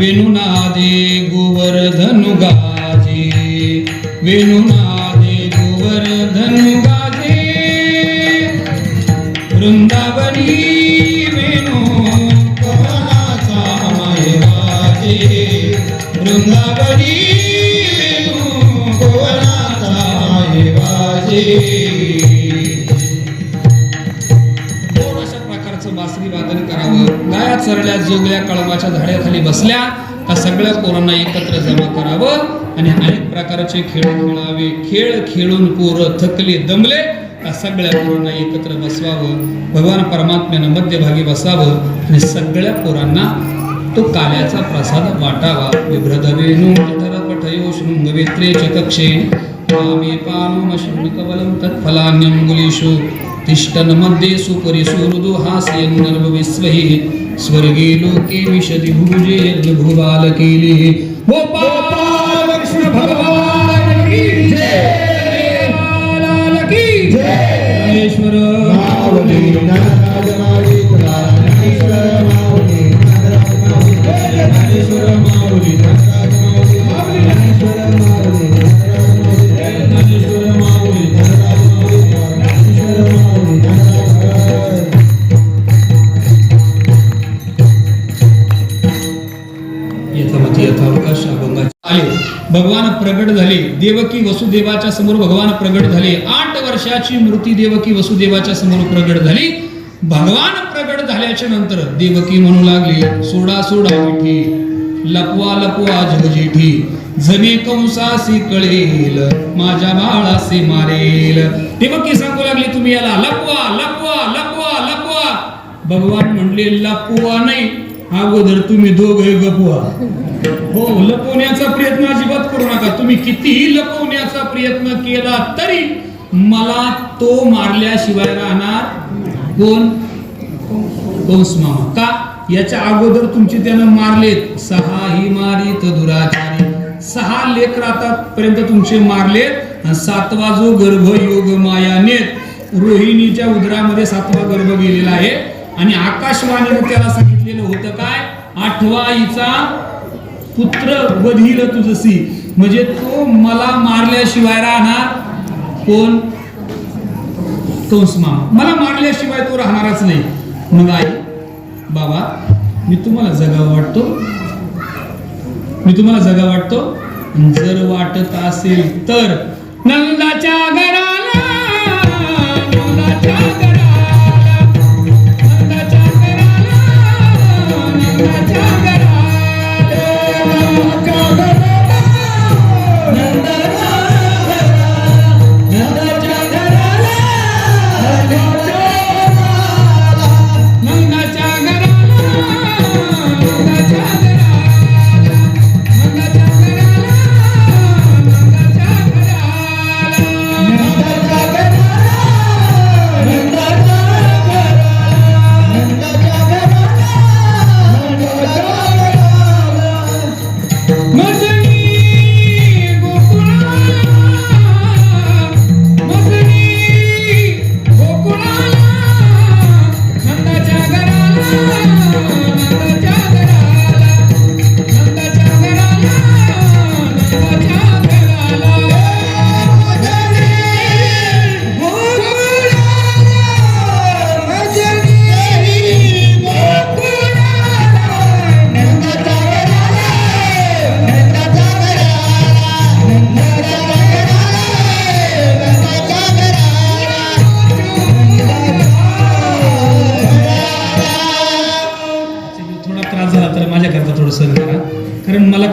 वेणुनादे गोवर्धनु गाजे वेणुनादे गोवर्धनु गाजे वृंदावनी वेणु कमलाचा माय गाजे वृंदावनी अशा प्रकारचं बासरी वादन करावं. गाया चरल्या जोगल्या कळबाच्या झाड्याखाली बसल्या का सगळ्या पोरांना एकत्र जमा करावं? आणि अनेक प्रकारचे खेळ खेळावे. खेळ खेळून पोरं थकले दमले का सगळ्या पोरांना एकत्र बसवावं? भगवान परमात्म्यानं मध्यभागी बसावं आणि सगळ्या पोरांना तो काल्याचा प्रसाद वाटावा. विभ्रदवेणू पठयो शृंगवेत्रे च कक्षे कामे पालुम शृणकवलं तत्फलान्यङ्गुलीषु तिष्ठन् मध्ये सुपरिषु मृदु हास्यन्नर्वविस्वहि स्वर्गे लोके विशति भुजे यज्ञभुबालकीले गोपाल कृष्ण भगवान की जय। लाल की जय रामेश्वर माऊली ज्ञानेश्वर माऊली नागराज माऊली। ज्ञानेश्वर अवकाश अभंगाचे आले. भगवान प्रगट झाले. देवकी वसुदेवाच्या समोर भगवान प्रगट झाले. आठ वर्षाची मूर्ती देवकी वसुदेवाच्या समोर प्रगट झाली. भगवान प्रगट झाल्याच्यानंतर देवकी म्हणू लागली सोडा सोडा मिठी लपवा लपवा झगजेठी जमे कंसासी कळेल माझ्या बाळासे मारेल. देवकी सांगू लागली तुम्ही याला लपवा लपवा लपवा लपवा. भगवान म्हणले लपवा नाही. अगोदर तुम्ही दोघे गपवा हो लपवण्याचा प्रयत्न अजिबात करू नका. तुम्ही कितीही लपवण्याचा प्रयत्न केला तरी मला तो मारल्याशिवाय राहणार कोण? कंस मामा. का? याच्या अगोदर तुमचे त्यानं मारलेत. सहा ही मारित दुराचारी. सहा लेकर आतापर्यंत तुमचे मारलेत आणि सातवा जो गर्भ योग मायानेत रोहिणीच्या उदरामध्ये सातवा गर्भ गेलेला आहे. आणि आकाशवाणीने त्याला सांगितलेलं होतं काय? आठवाईचा पुत्र वधील तुझसी म्हणजे तो मला मारल्याशिवाय राहणार कोण? कंस मला मारल्याशिवाय तो राहणारच नाही. मग आई बाबा मी तुम्हाला जगा वाटतो. मी तुम्हाला जगा वाटतो. जर वाटत असेल तर नंदाच्या घराला नंदाच्या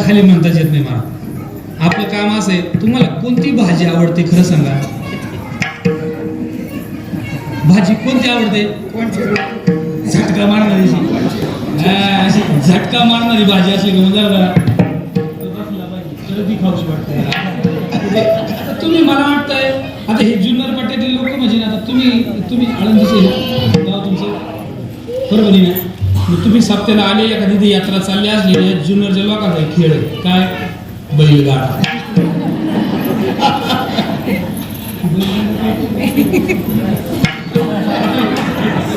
खाली म्हणताच येत नाही मला. आपलं काम असं आहे तुम्हाला कोणती भाजी आवडते खरं सांगा? भाजी कोणती आवडते? झटका मारणारी अशी झटका मारणारी भाजी अशी घेऊन जा बघा खाऊशी वाटते. तुम्ही मला वाटतंय आता हे जुन्नर पट्ट्यातील लोक म्हणजे ना आता तुम्ही तुम्ही आळंदीचे गाव तुमचं. बरोबर मग तुम्ही सप्त्याला आले एखादी ती यात्रा चालली असली या जुन्नरच्या लोकांचा खेळ आहे. काय? बैलगाडा.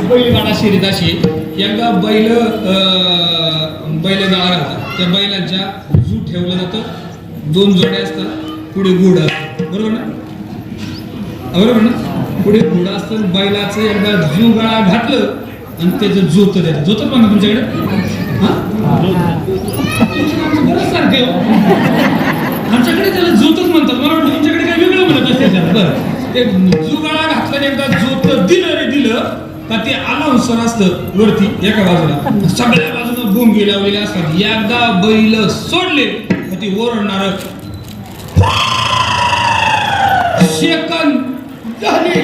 बैलगाडा शर्यत अशी एकदा बैल अं, बैलगाळा राहतात. त्या बैलांच्या जू ठेवलं जातं. दोन जोड्या असतात पुढे गुड असतं बरोबर ना? बरोबर ना? पुढे गुड असतं. बैलाचं एकदा जू गाळा घातलं आणि त्याचं जोत द्यायचं जोतच म्हणा तुमच्याकडे? सारखे हो. आमच्याकडे त्याला जोतच म्हणतात. मला वाटतं तुमच्याकडे काही वेगळं म्हणत असते बरं. ते जुगाळा घातलं एकदा जोत दिलं रे दिलं का ते अनाउन्सर असत वरती एका बाजूला. सगळ्या बाजूला भोंगे लावलेले असतात. एकदा बैल सोडले का ते ओरडणार सेकंद झाले.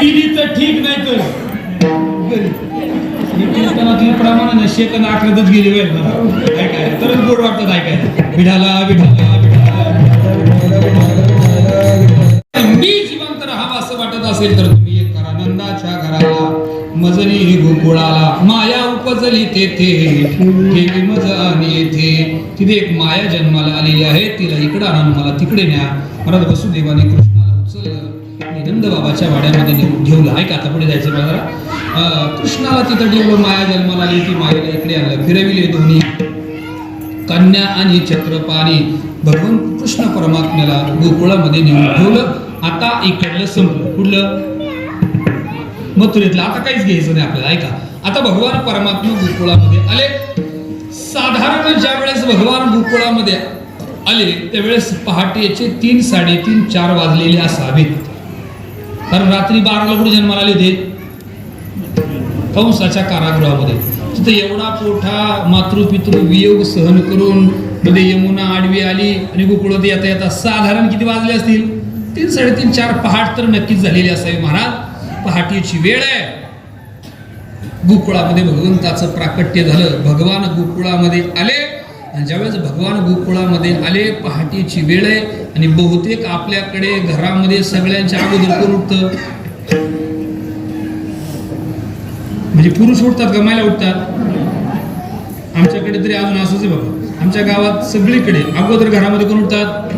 गेली तर ठीक नाही तर. घरी. मी कीर्तनातील प्रमाणाने सेकंद अकरातच गेली वेळ मला. ऐकाय तरच गोड वाटतात ऐकायला विठाला विठाला विठाला मी जिवंत राहावं असं वाटत असेल तर तुम्ही एक करा. नंदाच्या घराला मजली ही गोकुळाला माया उपजली तेथे. ठेवी मज आणि येथे. तिथे एक माया जन्माला आलेली आहे. तिला इकडं आणून मला तिकडे न्या. मला वसुदेवाने कृष्ण उचललं बाबाच्या वाड्यामध्ये नेऊन ठेवलं. ऐका आता पुढे जायचं मला कृष्णाला तिथं ठेवलं माया जन्माला आली ती मायेला इकडे आणलं. फिरविले दोन्ही. कन्या आणि छत्रपाणी. भगवान कृष्ण परमात्म्याला गोकुळामध्ये नेऊन ठेवलं. आता इकडलं संपलं. कुठलं मथुरेतलं. आता काहीच घ्यायचं नाही आपल्याला ऐका आता भगवान परमात्मा गोकुळामध्ये आले. साधारण ज्या वेळेस भगवान गोकुळामध्ये आले त्यावेळेस पहाटेचे तीन साडेतीन चार वाजलेले असावेत. कारण रात्री बाराला कुठे जन्माला आले होते? कंसाच्या कारागृहामध्ये. तिथे एवढा मोठा मातृपितृ वियोग सहन करून मध्ये यमुना आडवी आली आणि गोकुळवती येता येता साधारण किती वाजले असतील? तीन साडेतीन चार पहाट तर नक्कीच झालेली असावी महाराज. पहाटेची वेळ आहे. गोकुळामध्ये भगवंताचं प्राकट्य झालं. भगवान गोकुळामध्ये आले. आणि ज्यावेळेस भगवान गोकुळामध्ये आले पहाटेची वेळ आहे आणि बहुतेक आपल्याकडे घरामध्ये सगळ्यांच्या अगोदर कोण उठतं? म्हणजे पुरुष उठतात गमायला उठतात? आमच्याकडे तरी अजून असंच आहे बाबा आमच्या गावात सगळीकडे अगोदर घरामध्ये कोण उठतात?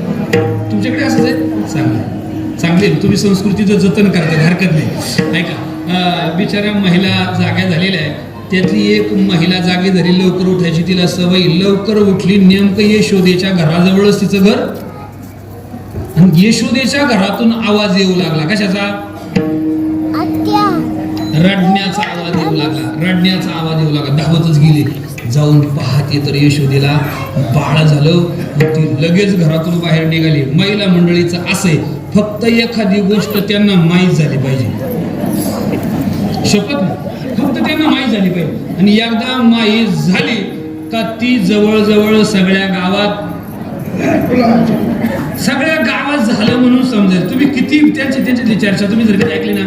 तुमच्याकडे असंच आहे? चांगलं. चांगले तुम्ही संस्कृतीचं जतन करता हरकत नाही. ऐका बिचाऱ्या महिला जाग्या झालेल्या आहेत. त्यातली एक महिला जागी झाली लवकर उठायची तिला सवय. लवकर उठली नेमकं यशोदेच्या घराजवळच तिचं घर. आणि यशोदेच्या घरातून आवाज येऊ लागला. कशाचा? रडण्याचा आवाज येऊ लागला. रडण्याचा आवाज येऊ लागला. धावतच गेले. जाऊन पाहते तर यशोदेला बाळ झालं. ती लगेच घरातून बाहेर निघाली. महिला मंडळीचं असे फक्त एखादी गोष्ट त्यांना माहीत झाली पाहिजे. शपथ. फक्त त्यांना माहीत झाली पाहिजे. आणि एकदा माहीत झाली का ती जवळजवळ सगळ्या गावात सगळ्या गावात झालं म्हणून समजेल. तुम्ही किती त्यांची त्यांची चर्चा तुम्ही जर कधी ऐकली ना